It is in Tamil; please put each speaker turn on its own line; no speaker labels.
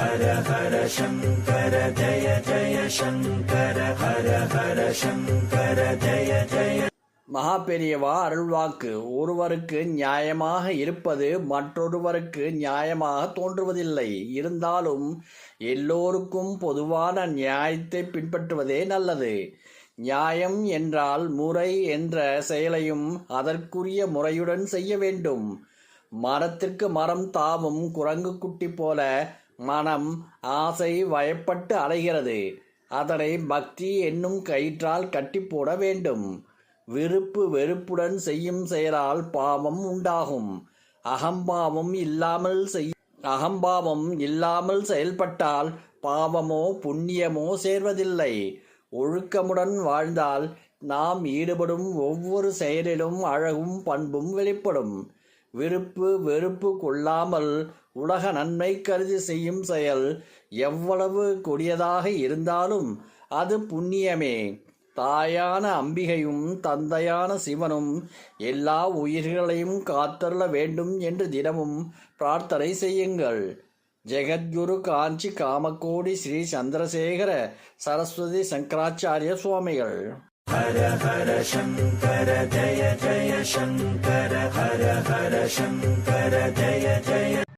ஹர ஹர சங்கர ஜய ஜய சங்கர ஹர ஹர சங்கர ஜய ஜய
மகா பெரியவா அருள்வாக்கு. ஒருவருக்கு நியாயமாக இருப்பது மற்றொருவருக்கு நியாயமாக தோன்றுவதில்லை. இருந்தாலும் எல்லோருக்கும் பொதுவான நியாயத்தை பின்பற்றுவதே நல்லது. நியாயம் என்றால் முறை என்ற செயலையும் அதற்குரிய முறையுடன் செய்ய வேண்டும். மரத்திற்கு மரம் தாவும் குரங்கு குட்டி போல மனம் ஆசை வயப்பட்டு அலைகிறது. அதனை பக்தி என்னும் கயிற்றால் கட்டி போட வேண்டும். விருப்பு வெறுப்புடன் செய்யும் செயலால் பாவம் உண்டாகும். அகம்பாவம் இல்லாமல் செய் அகம்பாவம் இல்லாமல் செயல்பட்டால் பாவமோ புண்ணியமோ சேர்வதில்லை. ஒழுக்கமுடன் வாழ்ந்தால் நாம் ஈடுபடும் ஒவ்வொரு செயலிலும் அழகும் பண்பும் வெளிப்படும். விருப்பு வெறுப்பு கொள்ளாமல் உலக நன்மை கருதி செய்யும் செயல் எவ்வளவு கொடியதாக இருந்தாலும் அது புண்ணியமே. தாயான அம்பிகையும் தந்தையான சிவனும் எல்லா உயிர்களையும் காத்தருள வேண்டும் என்று தினமும் பிரார்த்தனை செய்யுங்கள். ஜெகத்குரு காஞ்சி காமகோடி ஸ்ரீ சந்திரசேகர சரஸ்வதி சங்கராச்சாரிய சுவாமிகள்.
ஹர ஹர சங்கர ஜய ஜய சங்கர ஹர ஹர சங்கர ஜய ஜய